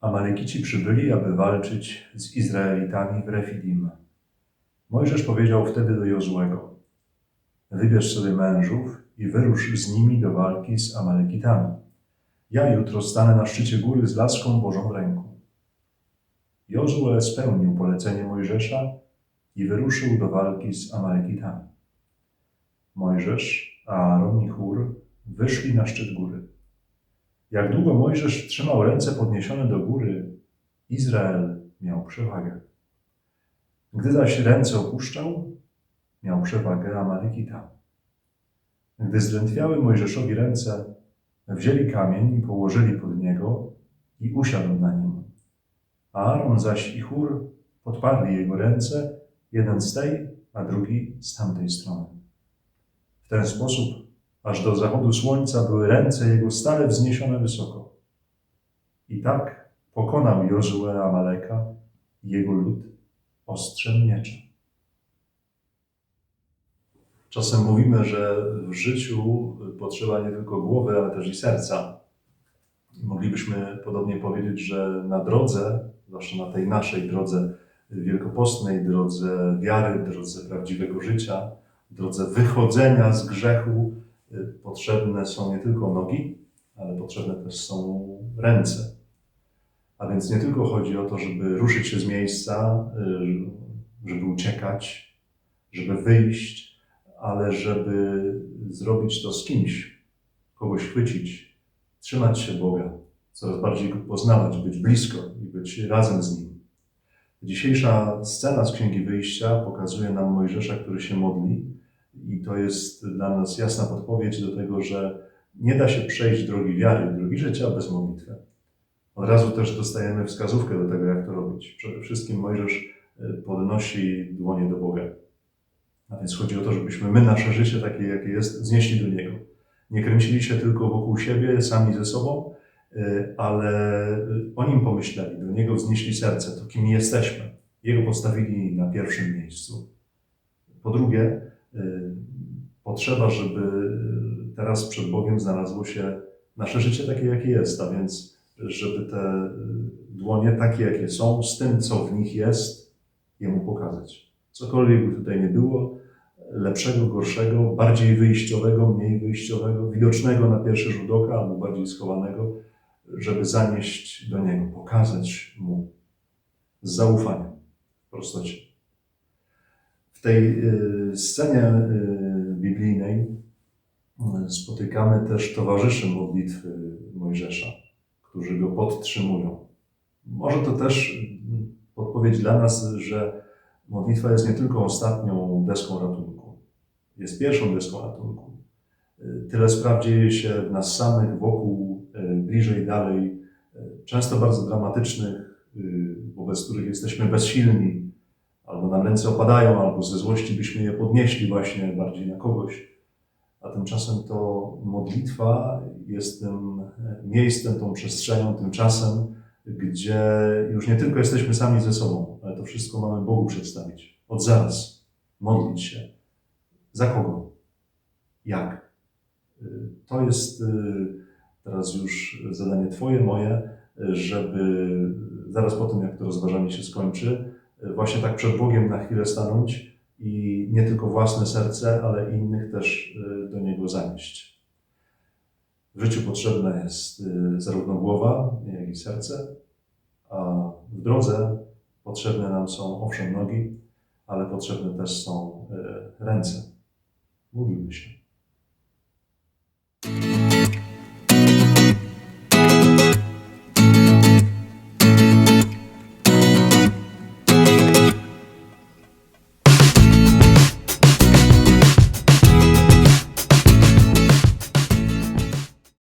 Amalekici przybyli, aby walczyć z Izraelitami w Refidim. Mojżesz powiedział wtedy do Jozłego: Wybierz sobie mężów i wyrusz z nimi do walki z Amalekitami. Ja jutro stanę na szczycie góry z laską Bożą w ręku. Jozue spełnił polecenie Mojżesza i wyruszył do walki z Amalekitami. Mojżesz, Aaron i Chór wyszli na szczyt góry. Jak długo Mojżesz trzymał ręce podniesione do góry, Izrael miał przewagę. Gdy zaś ręce opuszczał, miał przewagę Amalekita. Gdy zdrętwiały Mojżeszowi ręce, wzięli kamień i położyli pod niego i usiadł na nim. Aaron zaś i Chór podparli jego ręce, jeden z tej, a drugi z tamtej strony. W ten sposób aż do zachodu słońca były ręce jego stale wzniesione wysoko. I tak pokonał Jozue Amaleka i jego lud ostrzem miecza. Czasem mówimy, że w życiu potrzeba nie tylko głowy, ale też i serca. Moglibyśmy podobnie powiedzieć, że na drodze, zwłaszcza na tej naszej drodze wielkopostnej, drodze wiary, drodze prawdziwego życia, drodze wychodzenia z grzechu, potrzebne są nie tylko nogi, ale potrzebne też są ręce. A więc nie tylko chodzi o to, żeby ruszyć się z miejsca, y, żeby uciekać, żeby wyjść, ale żeby zrobić to z kimś, kogoś chwycić, trzymać się Boga, coraz bardziej go poznawać, być blisko i być razem z Nim. Dzisiejsza scena z Księgi Wyjścia pokazuje nam Mojżesza, który się modli, i to jest dla nas jasna podpowiedź do tego, że nie da się przejść drogi wiary, drogi życia bez modlitwy. Od razu też dostajemy wskazówkę do tego, jak to robić. Przede wszystkim Mojżesz y, podnosi dłonie do Boga. A więc chodzi o to, żebyśmy my nasze życie takie, jakie jest, znieśli do Niego. Nie kręcili się tylko wokół siebie, sami ze sobą, y, ale y, o Nim pomyśleli, do Niego wznieśli serce, to kim jesteśmy. Jego postawili na pierwszym miejscu. Po drugie, potrzeba, żeby teraz przed Bogiem znalazło się nasze życie takie, jakie jest, a więc żeby te dłonie takie, jakie są, z tym, co w nich jest, Jemu pokazać. Cokolwiek by tutaj nie było, lepszego, gorszego, bardziej wyjściowego, mniej wyjściowego, widocznego na pierwszy rzut oka albo bardziej schowanego, żeby zanieść do Niego, pokazać Mu z zaufaniem, w prostocie. W tej y, scenie y, biblijnej y, spotykamy też towarzyszy modlitwy Mojżesza, którzy go podtrzymują. Może to też podpowiedź dla nas, że modlitwa jest nie tylko ostatnią deską ratunku, jest pierwszą deską ratunku. Tyle spraw dzieje się w nas samych, wokół, bliżej, dalej, często bardzo dramatycznych, wobec których jesteśmy bezsilni, albo nam ręce opadają, albo ze złości byśmy je podnieśli właśnie bardziej na kogoś. A tymczasem to modlitwa jest tym e, miejscem, tą przestrzenią, tym czasem, gdzie już nie tylko jesteśmy sami ze sobą, ale to wszystko mamy Bogu przedstawić. Od zaraz. Modlić się. Za kogo? Jak? Y, To jest y, teraz już zadanie Twoje, moje, y, żeby zaraz po tym, jak to rozważanie się skończy, właśnie tak przed Bogiem na chwilę stanąć i nie tylko własne serce, ale innych też y, do Niego zanieść. W życiu potrzebna jest y, zarówno głowa, jak i serce, a w drodze potrzebne nam są owszem nogi, ale potrzebne też są y, ręce. Módlmy się.